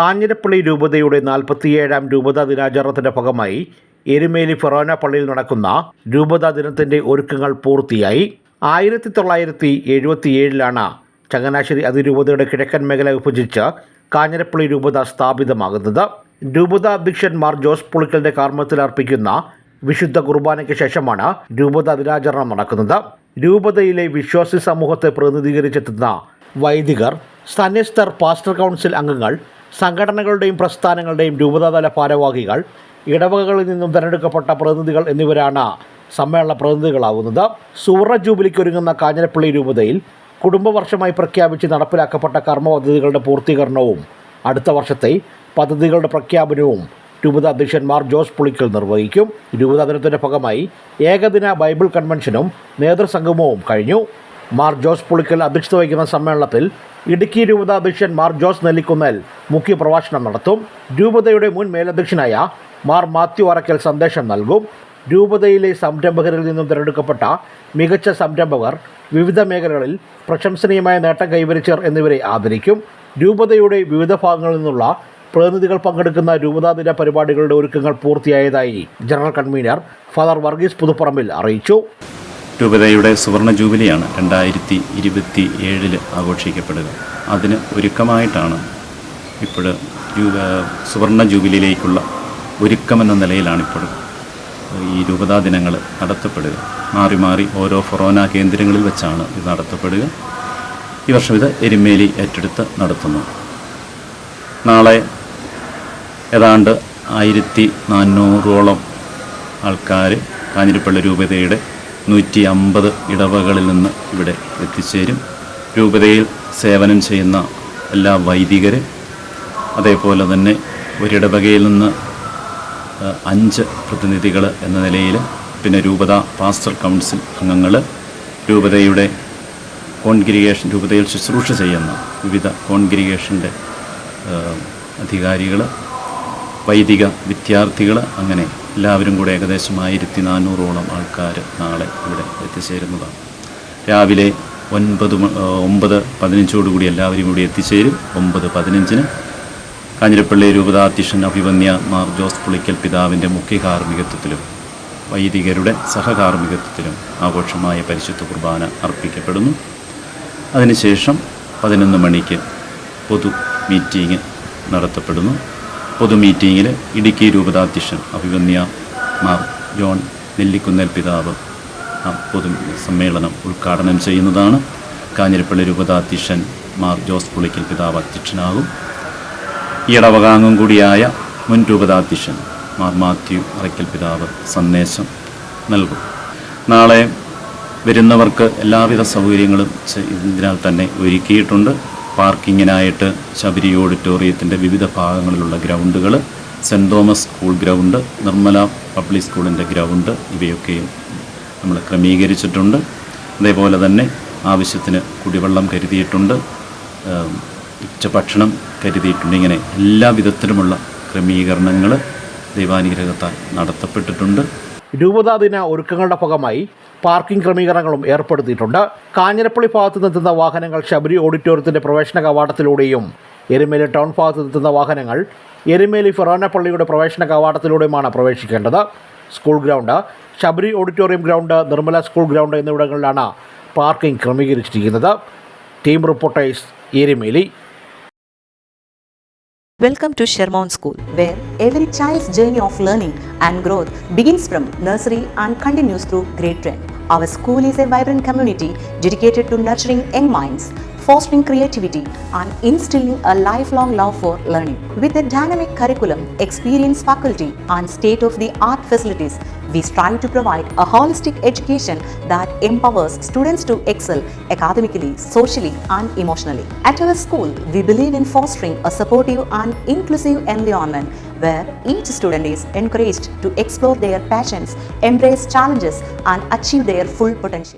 കാഞ്ഞിരപ്പള്ളി രൂപതയുടെ നാൽപ്പത്തിയേഴാം രൂപതാ ദിനാചരണത്തിന്റെ ഭാഗമായി എരുമേലി ഫെറോന പള്ളിയിൽ നടക്കുന്ന രൂപതാ ദിനത്തിന്റെ ഒരുക്കങ്ങൾ പൂർത്തിയായി. ആയിരത്തി തൊള്ളായിരത്തി എഴുപത്തിയേഴിലാണ് ചങ്ങനാശ്ശേരി അതിരൂപതയുടെ കിഴക്കൻ മേഖല വിഭജിച്ച് കാഞ്ഞിരപ്പള്ളി രൂപത സ്ഥാപിതമാകുന്നത്. രൂപത അധ്യക്ഷൻ മാർ ജോസ് പുളിക്കലിന്റെ കാർമ്മത്തിൽ അർപ്പിക്കുന്ന വിശുദ്ധ കുർബാനയ്ക്ക് ശേഷമാണ് രൂപത ദിനാചരണം നടക്കുന്നത്. രൂപതയിലെ വിശ്വാസി സമൂഹത്തെ പ്രതിനിധീകരിച്ചെത്തുന്ന വൈദികർ സന്യസ്തർ പാസ്റ്റർ കൗൺസിൽ അംഗങ്ങൾ സംഘടനകളുടെയും പ്രസ്ഥാനങ്ങളുടെയും രൂപതാതല ഭാരവാഹികൾ ഇടവകകളിൽ നിന്നും തിരഞ്ഞെടുക്കപ്പെട്ട പ്രതിനിധികൾ എന്നിവരാണ് സമ്മേളന പ്രതിനിധികളാവുന്നത്. സുവർണ ജൂബിലിക്ക് ഒരുങ്ങുന്ന കാഞ്ഞിരപ്പള്ളി രൂപതയിൽ കുടുംബവർഷമായി പ്രഖ്യാപിച്ച് നടപ്പിലാക്കപ്പെട്ട കർമ്മ പദ്ധതികളുടെ പൂർത്തീകരണവും അടുത്ത വർഷത്തെ പദ്ധതികളുടെ പ്രഖ്യാപനവും രൂപത അധ്യക്ഷന്മാർ ജോസ് പുളിക്കൽ നിർവഹിക്കും. രൂപതാ ദിനത്തിന്റെ ഭാഗമായി ഏകദിന ബൈബിൾ കൺവെൻഷനും നേതൃസംഗമവും കഴിഞ്ഞു. മാർ ജോസ് പുളിക്കൽ അധ്യക്ഷത വഹിക്കുന്ന സമ്മേളനത്തിൽ ഇടുക്കി രൂപത അധ്യക്ഷൻ മാർ ജോസ് നെല്ലിക്കുന്നൽ മുഖ്യപ്രഭാഷണം നടത്തും. രൂപതയുടെ മുൻ മേലധ്യക്ഷനായ മാർ മാത്യു അറക്കൽ സന്ദേശം നൽകും. രൂപതയിലെ സംരംഭകരിൽ നിന്നും തിരഞ്ഞെടുക്കപ്പെട്ട മികച്ച സംരംഭകർ വിവിധ മേഖലകളിൽ പ്രശംസനീയമായ നേട്ടം കൈവരിച്ചർ എന്നിവരെ ആദരിക്കും. രൂപതയുടെ വിവിധ ഭാഗങ്ങളിൽ നിന്നുള്ള പ്രതിനിധികൾ പങ്കെടുക്കുന്ന രൂപതാ ദിന പരിപാടികളുടെ ഒരുക്കങ്ങൾ പൂർത്തിയായതായി general convener father Varghese Puthuparambil അറിയിച്ചു. രൂപതയുടെ സുവർണ ജൂബിലിയാണ് രണ്ടായിരത്തി ഇരുപത്തി ഏഴിൽ ആഘോഷിക്കപ്പെടുക. അതിന് ഒരുക്കമായിട്ടാണ് ഇപ്പോൾ രൂപ സുവർണ ജൂബിലിയിലേക്കുള്ള ഒരുക്കമെന്ന നിലയിലാണ് ഇപ്പോൾ ഈ രൂപതാ ദിനങ്ങൾ നടത്തപ്പെടുക. മാറി മാറി ഓരോ ഫൊറോന കേന്ദ്രങ്ങളിൽ വെച്ചാണ് ഇത് നടത്തപ്പെടുക. ഈ വർഷം ഇത് എരുമേലി ഏറ്റെടുത്ത് നടത്തുന്നു. നാളെ ഏതാണ്ട് ആയിരത്തി നാനൂറോളം ആൾക്കാർ കാഞ്ഞിരപ്പള്ളി രൂപതയുടെ നൂറ്റി അമ്പത് ഇടവകളിൽ നിന്ന് ഇവിടെ എത്തിച്ചേരും. രൂപതയിൽ സേവനം ചെയ്യുന്ന എല്ലാ വൈദികർ അതേപോലെ തന്നെ ഒരിടവകയിൽ നിന്ന് അഞ്ച് പ്രതിനിധികൾ എന്ന നിലയിൽ പിന്നെ രൂപത പാസ്റ്റർ കൗൺസിൽ അംഗങ്ങൾ രൂപതയുടെ കോൺഗ്രിഗേഷൻ രൂപതയിൽ ശുശ്രൂഷ ചെയ്യുന്ന വിവിധ കോൺഗ്രിഗേഷന്റെ അധികാരികൾ വൈദിക വിദ്യാർത്ഥികൾ അങ്ങനെ എല്ലാവരും കൂടെ ഏകദേശം ആയിരത്തി നാനൂറോളം ആൾക്കാർ നാളെ ഇവിടെ എത്തിച്ചേരുന്നതാണ്. രാവിലെ ഒൻപത് ഒമ്പത് പതിനഞ്ചോടുകൂടി എല്ലാവരും കൂടി എത്തിച്ചേരും. ഒമ്പത് പതിനഞ്ചിന് കാഞ്ഞിരപ്പള്ളി രൂപതാധ്യക്ഷൻ അഭിമന്യ മാർ ജോസ് പുളിക്കൽ പിതാവിന്റെ മുഖ്യ കാർമ്മികത്വത്തിലും വൈദികരുടെ സഹകാർമ്മികത്വത്തിലും ആഘോഷമായ പരിശുദ്ധ കുർബാന അർപ്പിക്കപ്പെടുന്നു. അതിനുശേഷം പതിനൊന്ന് മണിക്ക് പൊതു മീറ്റിംഗ് നടത്തപ്പെടുന്നു. പൊതു മീറ്റിങ്ങിൽ ഇടുക്കി രൂപതാധ്യക്ഷൻ അഭിവന്യ മാർ ജോൺ നെല്ലിക്കുന്നേൽ പിതാവ് ആ പൊതു സമ്മേളനം ഉദ്ഘാടനം ചെയ്യുന്നതാണ്. കാഞ്ഞിരപ്പള്ളി രൂപതാധ്യക്ഷൻ മാർ ജോസ് പുളിക്കൽ പിതാവ് അധ്യക്ഷനാകും. ഈ ഇടവകാംഗം കൂടിയായ മുൻ രൂപതാധ്യക്ഷൻ മാർ മാത്യു അറയ്ക്കൽ പിതാവ് സന്ദേശം നൽകും. നാളെ വരുന്നവർക്ക് എല്ലാവിധ സൗകര്യങ്ങളും ഇതിനാൽ തന്നെ ഒരുക്കിയിട്ടുണ്ട്. പാർക്കിങ്ങിനായിട്ട് ശബരി ഓഡിറ്റോറിയത്തിന്റെ വിവിധ ഭാഗങ്ങളിലുള്ള ഗ്രൗണ്ടുകൾ Saint Thomas school ground Nirmala public സ്കൂളിന്റെ ഗ്രൗണ്ട് ഇവയൊക്കെയും നമ്മൾ ക്രമീകരിച്ചിട്ടുണ്ട്. അതേപോലെ തന്നെ ആവശ്യത്തിന് കുടിവെള്ളം കരുതിയിട്ടുണ്ട്. ഉച്ചഭക്ഷണം കരുതിയിട്ടുണ്ട്. ഇങ്ങനെ എല്ലാ വിധത്തിലുമുള്ള ക്രമീകരണങ്ങൾ ദൈവാനുഗ്രഹത്താൽ നടത്തപ്പെട്ടിട്ടുണ്ട്. രൂപതാ ദിന ഒരുക്കങ്ങളുടെ ഭാഗമായി പാർക്കിംഗ് ക്രമീകരണങ്ങളും ഏർപ്പെടുത്തിയിട്ടുണ്ട്. കാഞ്ഞിരപ്പള്ളി ഭാഗത്ത് നിന്നെത്തുന്ന വാഹനങ്ങൾ ശബരി ഓഡിറ്റോറിയത്തിന്റെ പ്രവേശന കവാടത്തിലൂടെയും എരുമേലി ടൗൺ ഭാഗത്ത് നിന്നെത്തുന്ന വാഹനങ്ങൾ എരുമേലി ഫെറോന പള്ളിയുടെ പ്രവേശന കവാടത്തിലൂടെയുമാണ് പ്രവേശിക്കേണ്ടത്. School ground Sabari auditorium ground Nirmala school ground എന്നിവിടങ്ങളിലാണ് പാർക്കിംഗ് ക്രമീകരിച്ചിരിക്കുന്നത്. Team reporters Erumeli. Welcome to Sherman school where every child's journey of learning and growth begins from nursery and continues through grade 10. Our school is a vibrant community dedicated to nurturing young minds, fostering creativity, and instilling a lifelong love for learning. With a dynamic curriculum, experienced faculty, and state of the art facilities, we strive to provide a holistic education that empowers students to excel academically, socially, and emotionally. At our school, we believe in fostering a supportive and inclusive environment where each student is encouraged to explore their passions, embrace challenges, and achieve their full potential.